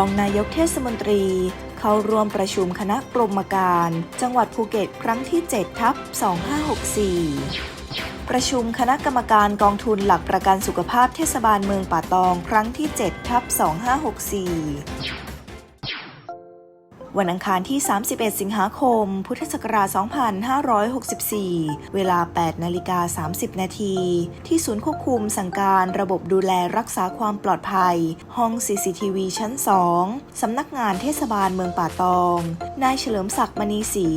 องนายกเทศมนตรี เข้าร่วมประชุมคณะกรมการ จังหวัดภูเก็ตครั้งที่ 7 ทับ 2564 ประชุมคณะกรรมการกองทุนหลักประกันสุขภาพเทศบาลเมืองป่าตอง ครั้งที่ 7 ทับ 2564 วันอังคารที่ 31 สิงหาคม พุทธศักราช 2564 เวลา 8 นาฬิกา 30 นาที ที่ศูนย์ควบคุมสั่งการระบบดูแลรักษาความปลอดภัย ห้อง CCTV ชั้น 2 สำนักงานเทศบาลเมืองป่าตอง นายเฉลิมศักดิ์มณีศรี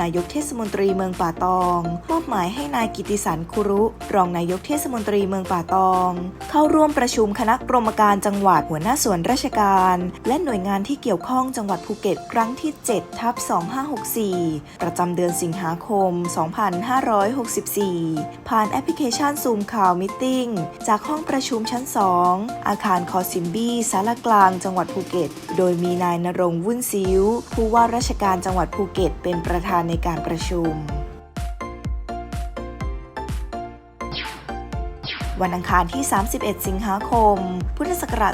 นายกเทศมนตรีเมืองป่าตอง มอบหมายให้นายกิติสันคุรุ รองนายกเทศมนตรีเมืองป่าตอง เข้าร่วมประชุมคณะกรรมการจังหวัดหัวหน้าส่วนราชการ และหน่วยงานที่เกี่ยวข้องจังหวัดภูเก็ตครั้งั้งที่ 7 ทับ 2564 ประจำเดือนสิงหาคม 2564 ผ่านแอปพลิเคชันซูมข่าวมิทติ้งจากห้องประชุมชั้น 2 อาคารคอซิมบี้สารกลางจังหวัดภูเก็ต โดยมีนายนรงวุ่นซิ้ว ผู้ว่าราชการจังหวัดภูเก็ต เป็นประธานในการประชุม วันอังคารที่ 31 สิงหาคม พุทธศักราช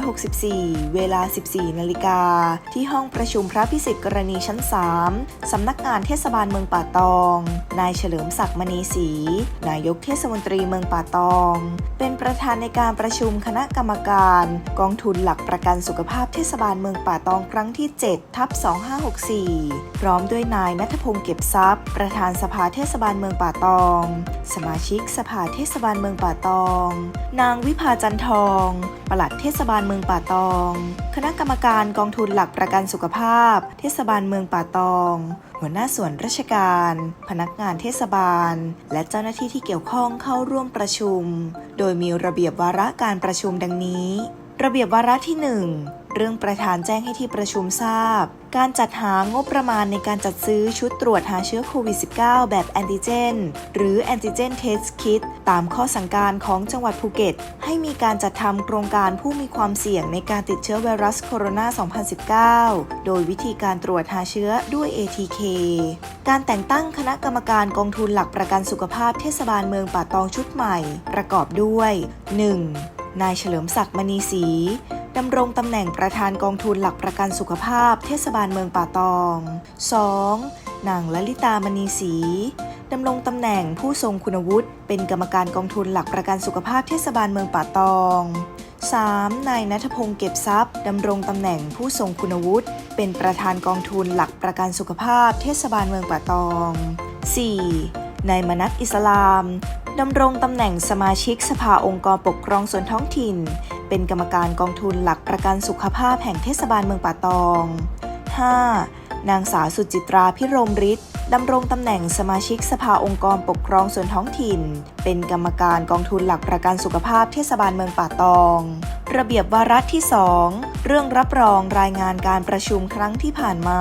2564 เวลา 14 นาฬิกา ที่ห้องประชุมพระพิสิทธิ์กรณีชั้น 3 สำนักงานเทศบาลเมืองป่าตอง นายเฉลิมศักดิ์มณีศรี นายกเทศมนตรีเมืองป่าตอง เป็นประธานในการประชุมคณะกรรมการ กองทุนหลักประกันสุขภาพเทศบาลเมืองป่าตองครั้งที่ 7 ทับ 2564 พร้อมด้วยนายนัทพงศ์เก็บทรัพย์ ประธานสภาเทศบาลเมืองป่าตอง สมาชิกสภาเทศบาลเมืองป่าตอง นางวิภาจันทอง ปลัดเทศบาลเมืองป่าตอง คณะกรรมการกองทุนหลักประกันสุขภาพ เทศบาลเมืองป่าตอง หัวหน้าส่วนราชการ พนักงานเทศบาล และเจ้าหน้าที่ที่เกี่ยวข้องเข้าร่วมประชุม โดยมีระเบียบวาระการประชุมดังนี้ ระเบียบวาระที่ 1 เรื่องประธานแจ้งให้ที่ประชุมทราบ การจัดหางบประมาณในการจัดซื้อชุดตรวจหาเชื้อโควิด -19 แบบแอนติเจน หรือแอนติเจนเทสคิดตามข้อสั่งการของจังหวัดภูเก็ต ให้มีการจัดทำโครงการผู้มีความเสี่ยงในการติดเชื้อไวรัสโคโรนา 2019 โดยวิธีการตรวจหาเชื้อด้วย ATK การแต่งตั้งคณะกรรมการกองทุนหลักประกันสุขภาพเทศบาลเมืองป่าตองชุดใหม่ ประกอบด้วย 1. นายเฉลิมศักดิ์มณีศรี ดำรงตำแหน่งประธานกองทุนหลักประกันสุขภาพ เทศบาลเมืองป่าตอง 2. นางลลิตามณีศรีดำรงตำแหน่งผู้ทรงคุณวุฒิเป็นกรรมการกองทุนหลักประกันสุขภาพเทศบาลเมืองป่าตอง 3. นายนัทพงศ์เก็บทรัพย์ดำรงตำแหน่งผู้ทรงคุณวุฒิเป็นประธานกองทุนหลักประกันสุขภาพเทศบาลเมืองป่าตอง 4. นายมนัทอิสลาม ดำรงตำแหน่งสมาชิกสภาองค์กรปกครองส่วนท้องถิ่น เป็นกรรมการกองทุนหลักประกันสุขภาพแห่งเทศบาลเมืองป่าตอง 5. นางสาวสุจิตราพิรมฤทธิ์ดำรงตำแหน่งสมาชิกสภาองค์กรปกครองส่วนท้องถิ่น เป็นกรรมการกองทุนหลักประกันสุขภาพเทศบาลเมืองป่าตอง ระเบียบวาระที่ 2 เรื่องรับรองรายงานการประชุมครั้งที่ผ่านมา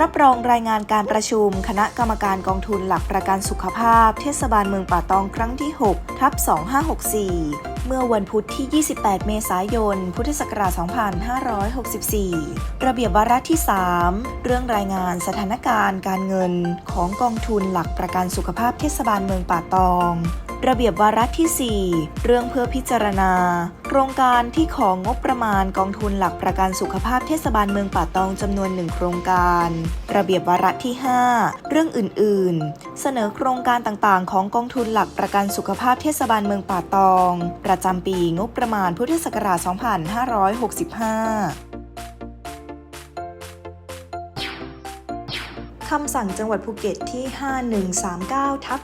รับรองรายงานการประชุม คณะกรรมการกองทุนหลักประกันสุขภาพ เทศบาลเมืองป่าตองครั้งที่ 6 ทับ 2564 เมื่อวันพุธที่ 28 เมษายน พุทธศักราช 2564 ระเบียบวาระที่ 3 เรื่องรายงานสถานการณ์การเงินของกองทุนหลักประกันสุขภาพเทศบาลเมืองป่าตอง ระเบียบวาระที่ 4 เรื่องเพื่อพิจารณา ครงการที่ของงบประมาณกองทุนหลักประกันสุขภาพเทศบาลเมืองป่าตองจำนวนหนึ่งโครงการ ระเบียบวาระที่ 5 เรื่องอื่น ๆ เสนอโครงการต่าง ๆ ของกองทุนหลักประกันสุขภาพเทศบาลเมืองป่าตอง ประจำปีงบประมาณพุทธศักราช 2565คำสั่งจังหวัดภูเก็ตที่ 5139ทับ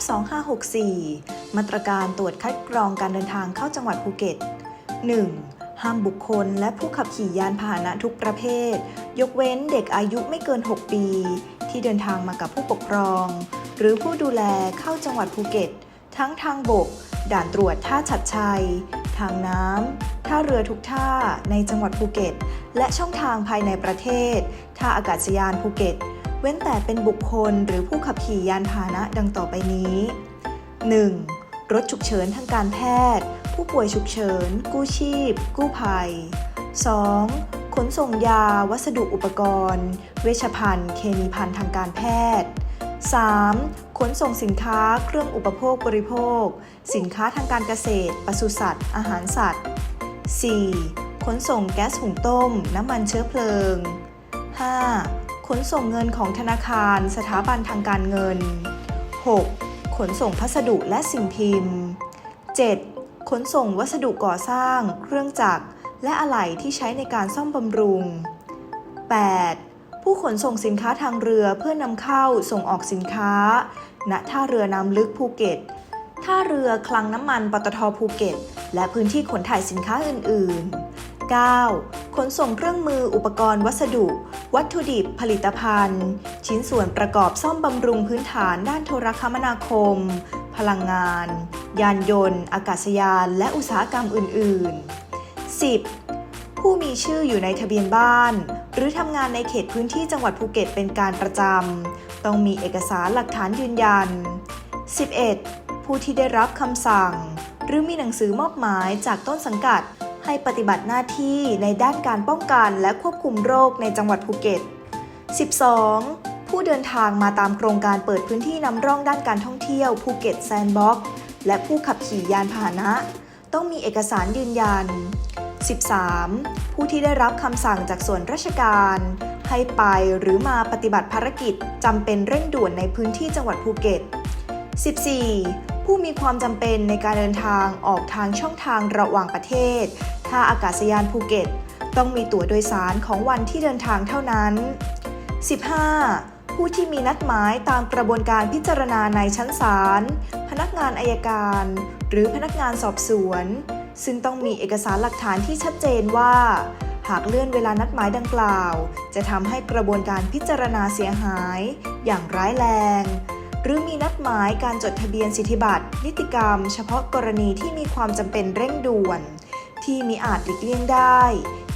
2564 มาตรการตรวจคัดกรองการเดินทางเข้าจังหวัดภูเก็ต 1. ห้ามบุคคลและผู้ขับขี่ยานพาหนะทุกประเภท ยกเว้นเด็กอายุไม่เกิน 6 ปี ที่เดินทางมากับผู้ปกครอง หรือผู้ดูแลเข้าจังหวัดภูเก็ต ทั้งทางบก ด่านตรวจท่าฉัดชัย ทางน้ำท่าเรือทุกท่าในจังหวัดภูเก็ต และช่องทางภายในประเทศ ท่าอากาศยานภูเก็ต เว้นแต่เป็นบุคคลหรือผู้ขับขี่ยานพาหนะดังต่อไปนี้ 1. รถฉุกเฉินทางการแพทย์ ผู้ป่วยฉุกเฉิน กู้ชีพ กู้ภัย 2. ขนส่งยา วัสดุอุปกรณ์ เวชภัณฑ์ เคมีภัณฑ์ทางการแพทย์ 3. ขนส่งสินค้า เครื่องอุปโภคบริโภค สินค้าทางการเกษตร ปศุสัตว์ อาหารสัตว์ 4. ขนส่งแก๊สหุงต้ม น้ำมันเชื้อเพลิง 5. ขนส่งเงินของธนาคาร สถาบันทางการเงิน 6. ขนส่งพัสดุและสิ่งพิมพ์ 7. ขนส่งวัสดุก่อสร้าง เครื่องจักร และอะไหล่ที่ใช้ในการซ่อมบำรุง 8. ผู้ขนส่งสินค้าทางเรือเพื่อนำเข้าส่งออกสินค้า ณ ท่าเรือน้ำลึกภูเก็ต ท่าเรือคลังน้ำมันปตทภูเก็ต และพื้นที่ขนถ่ายสินค้าอื่น ๆ 9. ขนส่งเครื่องมืออุปกรณ์วัสดุ วัตถุดิบผลิตภัณฑ์ ชิ้นส่วนประกอบซ่อมบำรุงพื้นฐานด้านโทรคมนาคม พลังงาน ยานยนต์ อากาศยาน และอุตสาหกรรมอื่น ๆ 10. ผู้มีชื่ออยู่ในทะเบียนบ้าน หรือทำงานในเขตพื้นที่จังหวัดภูเก็ตเป็นการประจำต้องมีเอกสารหลักฐานยืนยัน 11. ผู้ที่ได้รับคำสั่ง หรือมีหนังสือมอบหมายจากต้นสังกัด ให้ปฏิบัติหน้าที่ในด้านการป้องกันและควบคุมโรคในจังหวัดภูเก็ต 12. ผู้เดินทางมาตามโครงการเปิดพื้นที่นำร่องด้านการท่องเที่ยวภูเก็ตแซนด์บ็อกซ์และผู้ขับขี่ยานพาหนะ ต้องมีเอกสารยืนยัน 13. ผู้ที่ได้รับคำสั่งจากส่วนราชการ ให้ไปหรือมาปฏิบัติภารกิจจำเป็นเร่งด่วนในพื้นที่จังหวัดภูเก็ต 14. ผู้มีความจำเป็นในการเดินทางออกทางช่องทางระหว่างประเทศ ท่าอากาศยานภูเก็ต ต้องมีตั๋วโดยสารของวันที่เดินทางเท่านั้น 15. ผู้ที่มีนัดหมายตามกระบวนการพิจารณาในชั้นศาล พนักงานอายการ หรือพนักงานสอบสวน ซึ่งต้องมีเอกสารหลักฐานที่ชัดเจนว่า หากเลื่อนเวลานัดหมายดังกล่าว จะทำให้กระบวนการพิจารณาเสียหาย อย่างร้ายแรง หรือมีนัดหมายการจดทะเบียนสิทธิบัตร นิติกรรม เฉพาะกรณีที่มีความจำเป็นเร่งด่วน ที่มิอาจหลีกเลี่ยงได้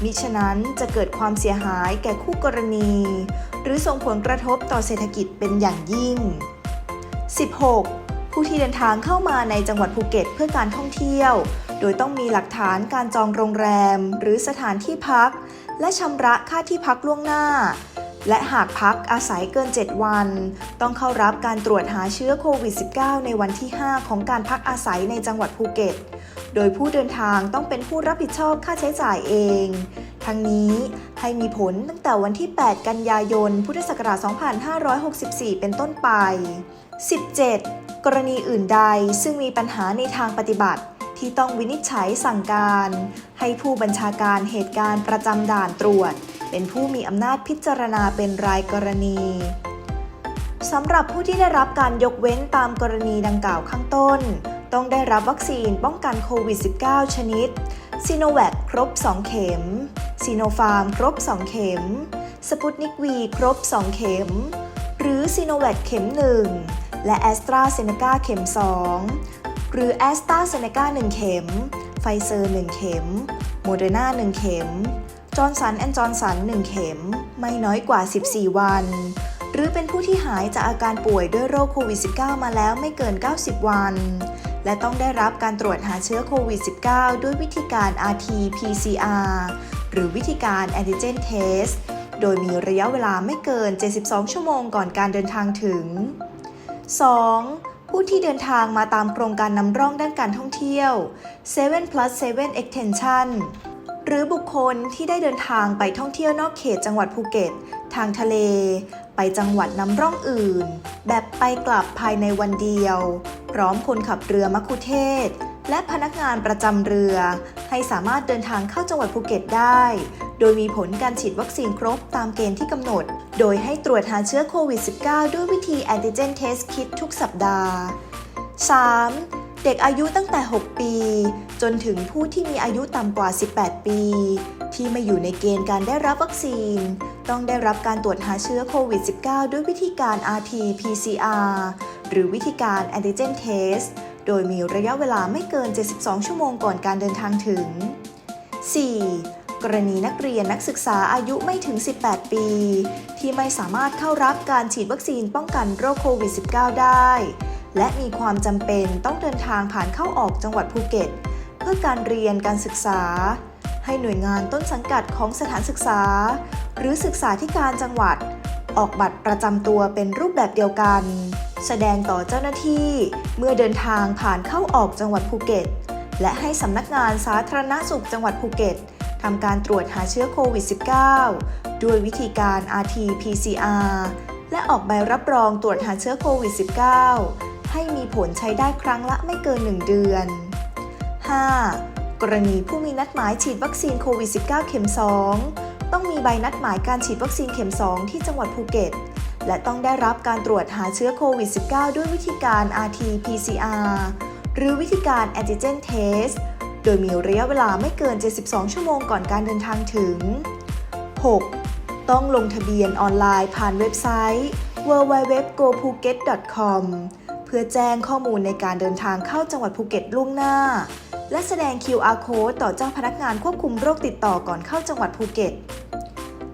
มิฉะนั้นจะเกิดความเสียหายแก่คู่กรณี หรือส่งผลกระทบต่อเศรษฐกิจเป็นอย่างยิ่ง 16. ผู้ที่เดินทางเข้ามาในจังหวัดภูเก็ตเพื่อการท่องเที่ยว โดยต้องมีหลักฐานการจองโรงแรม หรือสถานที่พัก และชำระค่าที่พักล่วงหน้า และหากพักอาศัยเกิน 7 วัน ต้องเข้ารับการตรวจหาเชื้อโควิด -19 ในวันที่ 5 ของการพักอาศัยในจังหวัดภูเก็ต โดยผู้เดินทางต้องเป็นผู้รับผิดชอบค่าใช้จ่ายเอง ทั้งนี้ให้มีผลตั้งแต่วันที่ 8 กันยายน พุทธศักราช 2564 เป็นต้นไป 17. กรณีอื่นใดซึ่งมีปัญหาในทางปฏิบัติที่ต้องวินิจฉัยสั่งการ ให้ผู้บัญชาการเหตุการณ์ประจำด่านตรวจ เป็นผู้มีอำนาจพิจารณาเป็นรายกรณีสำหรับผู้ที่ได้รับการยกเว้นตามกรณีดังกล่าวข้างต้น ต้องได้รับวัคซีนป้องกันโควิด -19 ชนิดซีโนแวคครบ 2 เข็มซีโนฟาร์มครบ 2 เข็มสปุตนิกวีครบ 2 เข็ม หรือซีโนแวคเข็ม 1 และแอสตราเซเนกาเข็ม 2 หรือแอสตราเซเนกา1 เข็ม ไฟเซอร์ 1 เข็ม โมเดอร์นา1เข็ม จอร์นสันแอนจอร์นสัน1 เข็ม ไม่น้อยกว่า 14 วัน หรือเป็นผู้ที่หายจากอาการป่วยด้วยโรคโควิด -19 มาแล้วไม่เกิน 90 วัน และต้องได้รับการตรวจหาเชื้อโควิด -19 ด้วยวิธีการ RT-PCR หรือวิธีการ Antigen Test โดยมีระยะเวลาไม่เกิน 72 ชั่วโมงก่อนการเดินทางถึง 2. ผู้ที่เดินทางมาตามโครงการนำร่องด้านการท่องเที่ยว7 plus 7 extension รือบุคคลที่ได้เดินทางไปท่องเที่ยวนอกเขตจังหวัดภูเก็ต ทางทะเล ไปจังหวัดน้ำร่องอื่น แบบไปกลับภายในวันเดียว พร้อมคนขับเรือมัคคุเทศ และพนักงานประจำเรือ ให้สามารถเดินทางเข้าจังหวัดภูเก็ตได้ โดยมีผลการฉีดวัคซีนครบตามเกณฑ์ที่กำหนด โดยให้ตรวจหาเชื้อโควิด -19 ด้วยวิธี Antigen Test Kit ทุกสัปดาห์ 3. เด็กอายุตั้งแต่ 6 ปี จนถึงผู้ที่มีอายุต่ำกว่า 18 ปี ที่ไม่อยู่ในเกณฑ์การได้รับวัคซีน ต้องได้รับการตรวจหาเชื้อโควิด -19 ด้วยวิธีการ RT-PCR หรือวิธีการ Antigen Test โดยมีระยะเวลาไม่เกิน 72 ชั่วโมงก่อนการเดินทางถึง 4. กรณีนักเรียนนักศึกษาอายุไม่ถึง 18 ปี ที่ไม่สามารถเข้ารับการฉีดวัคซีนป้องกันโรคโควิด -19 ได้ และมีความจำเป็นต้องเดินทางผ่านเข้าออกจังหวัดภูเก็ต เพื่อการเรียนการศึกษา ให้หน่วยงานต้นสังกัดของสถานศึกษา หรือศึกษาธิการจังหวัด ออกบัตรประจำตัวเป็นรูปแบบเดียวกัน แสดงต่อเจ้าหน้าที่ เมื่อเดินทางผ่านเข้าออกจังหวัดภูเก็ต และให้สำนักงานสาธารณสุขจังหวัดภูเก็ตทำการตรวจหาเชื้อโควิด -19 ด้วยวิธีการ RT-PCR และออกใบรับรองตรวจหาเชื้อโควิด -19 ให้มีผลใช้ได้ครั้งละไม่เกิน 1 เดือน 5. กรณีผู้มีนัดหมายฉีดวัคซีนโควิด -19 เข็ม 2 ต้องมีใบนัดหมายการฉีดวัคซีนเข็ม 2 ที่จังหวัดภูเก็ต และต้องได้รับการตรวจหาเชื้อโควิด -19 ด้วยวิธีการ RT-PCR หรือวิธีการ Antigen Test โดยมีระยะเวลาไม่เกิน 72 ชั่วโมงก่อนการเดินทางถึง 6. ต้องลงทะเบียนออนไลน์ผ่านเว็บไซต์ www.gophuket.com เพื่อแจ้งข้อมูลในการเดินทางเข้าจังหวัดภูเก็ตล่วงหน้า และแสดง QR code ต่อเจ้าพนักงานควบคุมโรคติดต่อก่อนเข้าจังหวัดภูเก็ต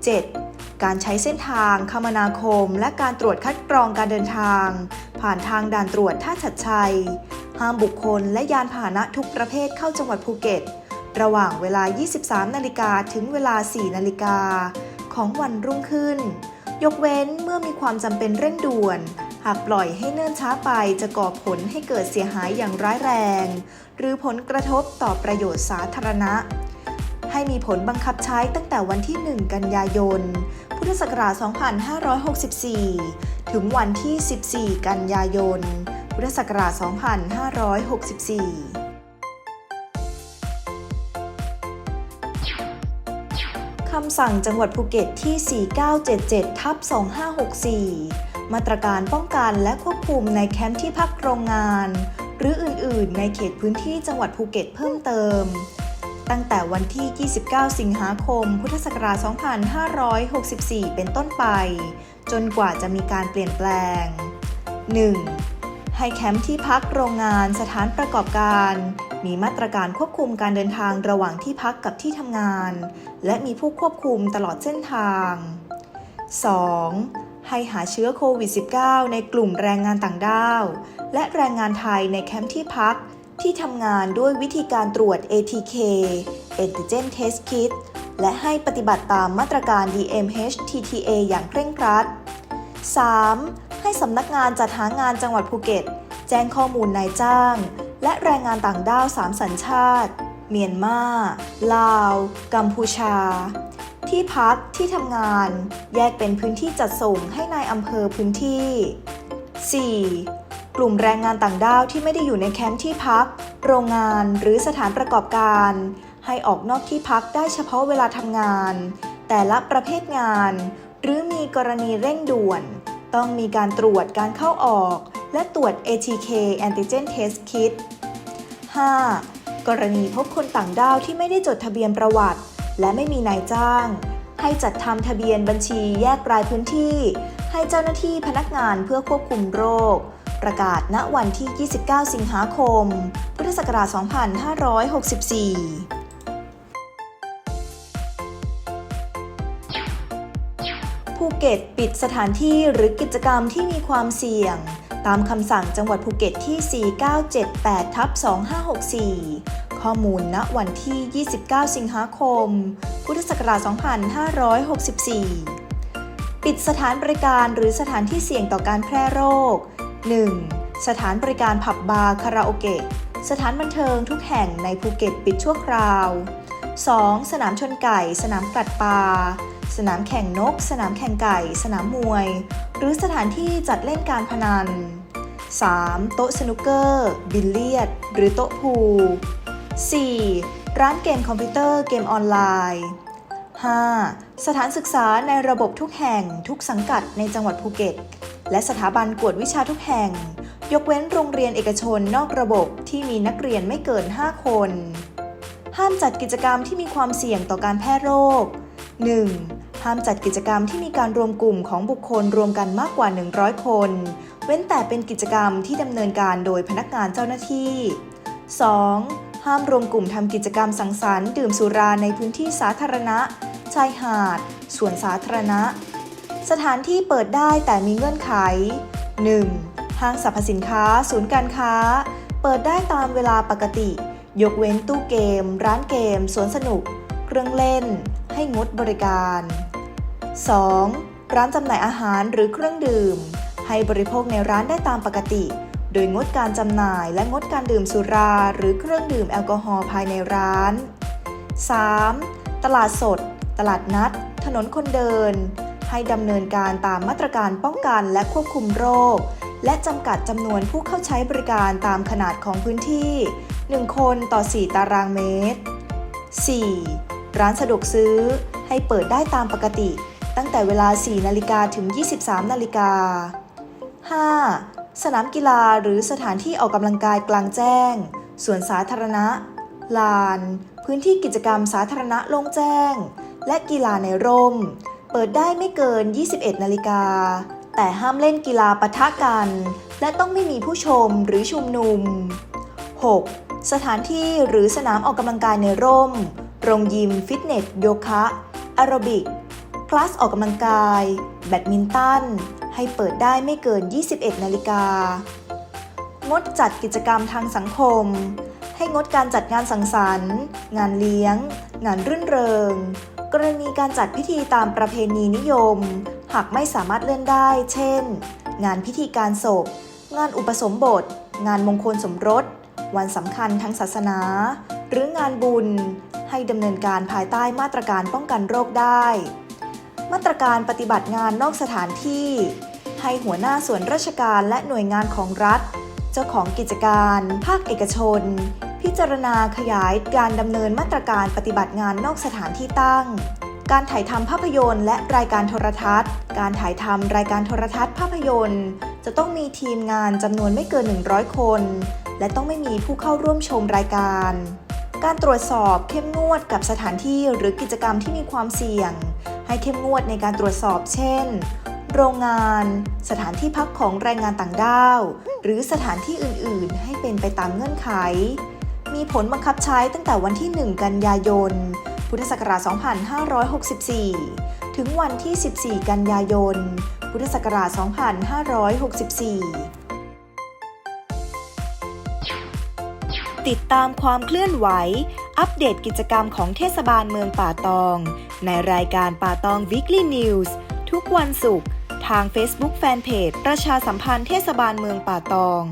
7. การใช้เส้นทางคมนาคม และการตรวจคัดกรองการเดินทาง ผ่านทางด่านตรวจท่าชัดชัย ห้ามบุคคลและยานพาหนะทุกประเภทเข้าจังหวัดภูเก็ต ระหว่างเวลา 23 นาฬิกาถึงเวลา 4 นาฬิกา ของวันรุ่งขึ้น ยกเว้นเมื่อมีความจำเป็นเร่งด่วน หากปล่อยให้เนิ่นช้าไปจะก่อผลให้เกิดเสียหายอย่างร้ายแรง หรือผลกระทบต่อประโยชน์สาธารณะ ให้มีผลบังคับใช้ตั้งแต่วันที่ 1 กันยายน พุทธศักราช 2564 ถึงวันที่ 14 กันยายน พุทธศักราช 2564 คำสั่งจังหวัดภูเก็ตที่ 4977ทับ2564 มาตรการป้องกันและควบคุมในแคมป์ที่พักโรงงาน หรืออื่น ๆ ในเขตพื้นที่จังหวัดภูเก็ตเพิ่มเติม ตั้งแต่วันที่ 29 สิงหาคม พุทธศักราช 2564 เป็นต้นไป จนกว่าจะมีการเปลี่ยนแปลง 1. ให้แคมป์ที่พักโรงงานสถานประกอบการ มีมาตรการควบคุมการเดินทางระหว่างที่พักกับที่ทำงาน และมีผู้ควบคุมตลอดเส้นทาง 2. ให้หาเชื้อโควิด -19 ในกลุ่มแรงงานต่างด้าว และแรงงานไทยในแคมป์ที่พักที่ทำงานด้วยวิธีการตรวจ ATK Antigen Test Kit และให้ปฏิบัติตามมาตรการ DMHTTA อย่างเคร่งครัด 3. ให้สำนักงานจัดหางานจังหวัดภูเก็ต แจ้งข้อมูลนายจ้าง และแรงงานต่างด้าว3สัญชาติ เมียนมา ลาว กัมพูชา ที่พักที่ทำงาน แยกเป็นพื้นที่จัดส่งให้นายอำเภอพื้นที่ 4. กลุ่มแรงงานต่างด้าวที่ไม่ได้อยู่ในแคมป์ที่พัก โรงงานหรือสถานประกอบการ ให้ออกนอกที่พักได้เฉพาะเวลาทำงาน แต่ละประเภทงาน หรือมีกรณีเร่งด่วน ต้องมีการตรวจการเข้าออก และตรวจ ATK Antigen Test Kit 5. กรณีพบคนต่างด้าวที่ไม่ได้จดทะเบียนประวัติ และไม่มีนายจ้าง ให้จัดทำทะเบียนบัญชีแยกรายพื้นที่ ให้เจ้าหน้าที่พนักงานเพื่อควบคุมโรค ประกาศณวันที่ 29 สิงหาคม พุทธศักราช 2564 เก็ตปิดสถานที่หรือกิจกรรมที่มีความเสี่ยง ตามคำสั่งจังหวัดภูเก็ตที่ 4978ทับ2564 ข้อมูลณวันที่ 29 สิงหาคม พุทธศักราช 2564 ปิดสถานบริการหรือสถานที่เสี่ยงต่อการแพร่โรค 1. สถานบริการผับบาร์คาราโอเกะ สถานบันเทิงทุกแห่งในภูเก็ตปิดชั่วคราว 2. สนามชนไก่ สนามกลัดปลา นามแข่งนก สนามแข่งไก่ สนามมวย หรือสถานที่จัดเล่นการพนัน 3. โต๊ะสนุกเกอร์ บิลเลียด หรือโต๊ะพู 4. ร้านเกมคอมพิวเตอร์เกมออนไลน์ 5. สถานศึกษาในระบบทุกแห่งทุกสังกัดในจังหวัดภูเก็ต และสถาบันกวดวิชาทุกแห่ง ยกเว้นโรงเรียนเอกชนนอกระบบที่มีนักเรียนไม่เกิน 5 คน ห้ามจัดกิจกรรมที่มีความเสี่ยงต่อการแพร่โรค 1. ห้ามจัดกิจกรรมที่มีการรวมกลุ่มของบุคคลรวมกันมากกว่า 100 คน เว้นแต่เป็นกิจกรรมที่ดำเนินการโดยพนักงานเจ้าหน้าที่ 2. ห้ามรวมกลุ่มทำกิจกรรมสังสรรค์ดื่มสุราในพื้นที่สาธารณะ ชายหาด สวนสาธารณะ สถานที่เปิดได้แต่มีเงื่อนไข 1. ห้างสรรพสินค้า ศูนย์การค้า เปิดได้ตามเวลาปกติ ยกเว้นตู้เกม ร้านเกม สวนสนุก เครื่องเล่น ให้งดบริการ 2. ร้านจำหน่ายอาหารหรือเครื่องดื่ม ให้บริโภคในร้านได้ตามปกติ โดยงดการจำหน่ายและงดการดื่มสุราหรือเครื่องดื่มแอลกอฮอล์ภายในร้าน 3. ตลาดสด ตลาดนัด ถนนคนเดิน ให้ดำเนินการตามมาตรการป้องกันและควบคุมโรค และจำกัดจำนวนผู้เข้าใช้บริการตามขนาดของพื้นที่ 1 คนต่อ 4 ตารางเมตร 4. ร้านสะดวกซื้อให้เปิดได้ตามปกติ ตั้งแต่เวลา 4 นาฬิกาถึง 23 นาฬิกา 5. สนามกีฬาหรือสถานที่ออกกำลังกายกลางแจ้ง สวนสาธารณะ ลาน พื้นที่กิจกรรมสาธารณะโล่งแจ้ง และกีฬาในร่ม เปิดได้ไม่เกิน 21 นาฬิกา แต่ห้ามเล่นกีฬาปะทะกัน และต้องไม่มีผู้ชมหรือชุมนุม 6. สถานที่หรือสนามออกกำลังกายในร่ม โรงยิม ฟิตเนส โยคะแอโรบิก คลาสออกกำลังกาย แบดมินตัน ให้เปิดได้ไม่เกิน 21 นาฬิกา งดจัดกิจกรรมทางสังคม ให้งดการจัดงานสังสรรค์ งานเลี้ยง งานรื่นเริง กรณีการจัดพิธีตามประเพณีนิยม หากไม่สามารถเลื่อนได้ เช่น งานพิธีการศพ งานอุปสมบท งานมงคลสมรส วันสำคัญทางศาสนา หรืองานบุญให้ดำเนินการภายใต้มาตรการป้องกันโรคได้ มาตรการปฏิบัติงานนอกสถานที่ ให้หัวหน้าส่วนราชการและหน่วยงานของรัฐ เจ้าของกิจการ ภาคเอกชน พิจารณาขยายการดำเนินมาตรการปฏิบัติงานนอกสถานที่ตั้ง การถ่ายทำภาพยนตร์ และรายการโทรทัศน์ การถ่ายทำรายการโทรทัศน์ภาพยนตร์ จะต้องมีทีมงานจำนวนไม่เกิน 100 คน และต้องไม่มีผู้เข้าร่วมชมรายการการตรวจสอบเข้มงวดกับสถานที่หรือกิจกรรมที่มีความเสี่ยง ให้เข้มงวดในการตรวจสอบ เช่น โรงงาน สถานที่พักของแรงงานต่างด้าว หรือสถานที่อื่น ๆ ให้เป็นไปตามเงื่อนไข มีผลบังคับใช้ตั้งแต่วันที่ 1 กันยายน พุทธศักราช 2564 ถึงวันที่ 14 กันยายน พุทธศักราช 2564ติดตามความเคลื่อนไหว อัปเดตกิจกรรมของเทศบาลเมืองป่าตอง ในรายการป่าตอง Weekly News ทุกวันศุกร์ทาง Facebook Fanpage ประชาสัมพันธ์เทศบาลเมืองป่าตอง